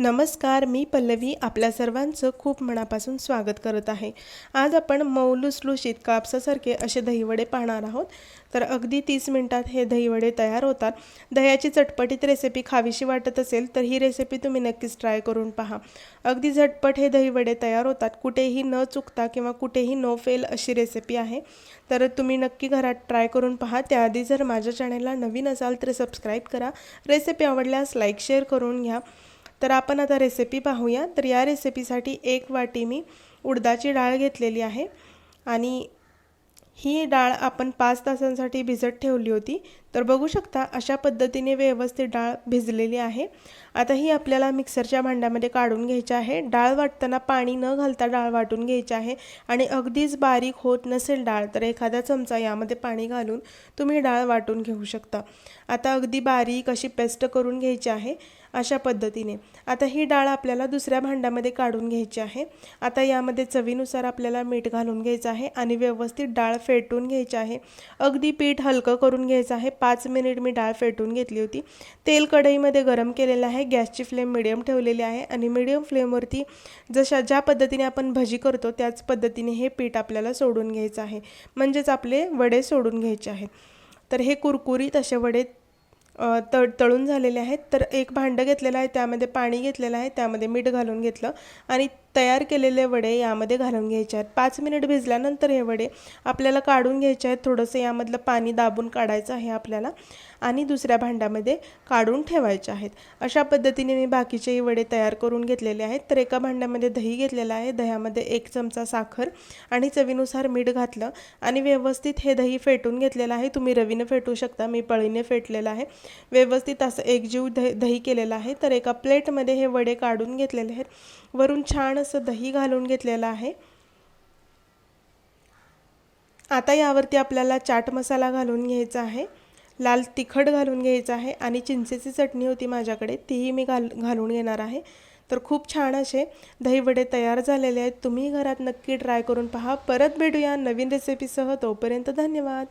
नमस्कार मी पल्लवी आपल्या सर्वांचं खूप मनापासून स्वागत करत आहे. आज आपण मऊ लुसलुशीत कापसासारखे असे दहीवडे पाहणार आहोत. तर अगदी तीस मिनटात हे दहीवडे तयार होतात. दह्याची चटपटीत रेसिपी खावीशी वाटत असेल तर ही रेसिपी तुम्ही नक्कीच ट्राय करून पहा. अगदी झटपट हे दहीवडे तयार होतात. कुठेही न चुकता किंवा कुठेही नो फेल अशी रेसिपी आहे. तर तुम्ही नक्की घरात ट्राय करून पहा. त्याआधी जर माझ्या चॅनलला नवीन असाल तर सबस्क्राईब करा. रेसिपी आवडल्यास लाईक शेअर करून घ्या. तर आपण आता रेसिपी पाहूया. तर या रेसिपीसाठी एक वाटी मी उडदाची डाळ घेतलेली आहे. आणि ही डाळ आपण पाच तासांसाठी भिजत ठेवली होती. तर बघू शकता अशा पद्धतीने व्यवस्थित डाळ भिजलेली आहे. आता ही आपल्याला मिक्सरच्या भांड्यामध्ये काढून घ्यायची आहे. डाळ वाटताना पाणी न घालता डाळ वाटून घ्यायची आहे आणि अगदीच बारीक होत नसेल डाळ तर एखादा चमचा यामध्ये पाणी घालून तुम्ही डाळ वाटून घेऊ शकता. आता अगदी बारीक अशी पेस्ट करून घ्यायची आहे अशा पद्धतीने. आता ही डाळ आपल्याला दुसऱ्या भांड्यामध्ये काढून घ्यायची आहे. आता यामध्ये चवीनुसार आपल्याला मीठ घालून घ्यायचं आहे आणि व्यवस्थित डाळ फेटून घ्यायची आहे. अगदी पीठ हलकं करून घ्यायचं आहे. पाच मिनिट मी डाळ फेटून घेतली होती. तेल कढईमध्ये गरम केलेलं आहे. गॅसची फ्लेम मिडियम ठेवलेली आहे आणि मिडियम फ्लेमवरती जशा ज्या पद्धतीने आपण भजी करतो त्याच पद्धतीने हे पीठ आपल्याला सोडून घ्यायचं आहे. म्हणजेच आपले वडे सोडून घ्यायचे आहेत. तर हे कुरकुरीत असे वडे तळ तळून झालेले आहेत. तर एक भांडं घेतलेलं आहे त्यामध्ये पाणी घेतलेलं आहे त्यामध्ये मीठ घालून घेतलं आणि तयार केलेले वडे यामध्ये घालून घ्यायचे आहेत. पाच मिनिट भिजल्यानंतर हे वडे आपल्याला काढून घ्यायचे आहेत. थोडंसं यामधलं पाणी दाबून काढायचं आहे आपल्याला आणि दुसऱ्या भांड्यामध्ये काढून ठेवायचे आहेत. अशा पद्धतीने मी बाकीचेही वडे तयार करून घेतलेले आहेत. तर एका भांड्यामध्ये दही घेतलेलं आहे. दह्यामध्ये एक चमचा साखर आणि चवीनुसार मीठ घातलं आणि व्यवस्थित हे दही फेटून घेतलेलं आहे. तुम्ही रवीनं फेटू शकता मी पळीने फेटलेलं आहे. व्यवस्थित असं एकजीव दही दही केलेलं आहे. तर एका प्लेटमध्ये हे वडे काढून घेतलेले आहेत. वरून छान छान असं दही घालून घेतलेलं आहे. आता यावरती आपल्याला चाट मसाला घालून घ्यायचा आहे. लाल तिखट घालून घ्यायचं आहे आणि चिंचेची चटणी होती माझ्याकडे तीही मी घाल घालून घेणार आहे. तर खूप छान असे दहीवडे तयार झालेले आहेत. तुम्ही घरात नक्की ट्राय करून पहा. परत भेटूया नवीन रेसिपीसह तोपर्यंत धन्यवाद.